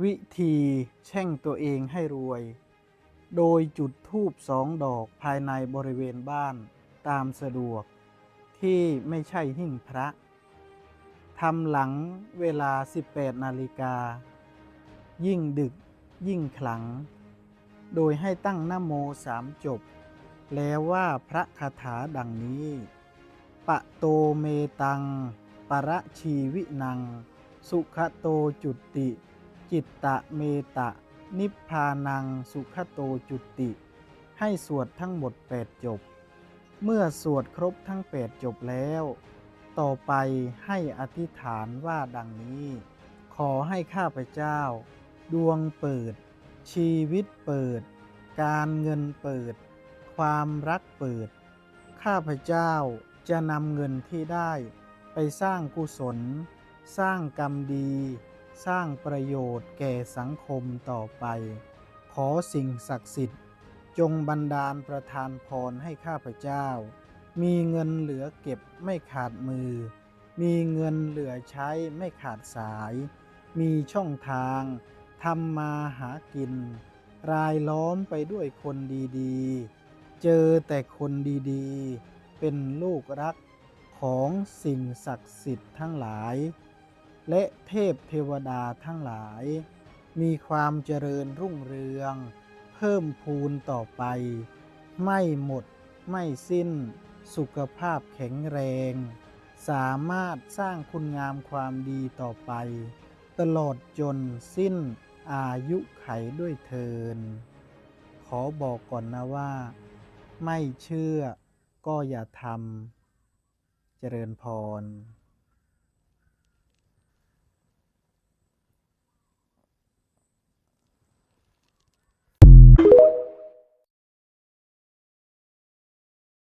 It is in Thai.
วิธีแช่งตัวเองให้รวย โดยจุดธูปสองดอกภายในบริเวณบ้านตามสะดวก ที่ไม่ใช่หิ้งพระทำหลังเวลา 18 นาฬิกา ยิ่งดึกยิ่งขลัง โดยให้ตั้งนโมสามจบ แล้วว่าพระคาถาดังนี้ ปะโตเมตัง ประชีวินัง สุขโตจุติ จิตตะเมตะ นิพพานังสุขโตจุติ ให้สวดทั้งหมด 8 จบ เมื่อสวดครบทั้ง 8 จบแล้ว ต่อไปให้อธิษฐานว่าดังนี้ ขอให้ข้าพเจ้า ดวงเปิด ชีวิตเปิด การเงินเปิด ความรักเปิด ข้าพเจ้าจะนำเงินที่ได้ไปสร้างกุศล สร้างกรรมดี สร้างประโยชน์แก่สังคมต่อไป ขอสิ่งศักดิ์สิทธิ์ จงบันดาลประทานพรให้ข้าพเจ้า มีเงินเหลือเก็บไม่ขาดมือ มีเงินเหลือใช้ไม่ขาดสาย มีช่องทางทำมาหากิน รายล้อมไปด้วยคนดีๆ เจอแต่คนดีๆ เป็นลูกรักของสิ่งศักดิ์สิทธิ์ทั้งหลาย และเทพเทวดาทั้งหลาย มีความเจริญรุ่งเรือง เพิ่มพูนต่อไป ไม่หมด ไม่สิ้น สุขภาพแข็งแรง สามารถสร้างคุณงามความดีต่อไป ตลอดจนสิ้นอายุไขด้วยเทิน ขอบอกก่อนนะว่า ไม่เชื่อก็อย่าทำ เจริญพร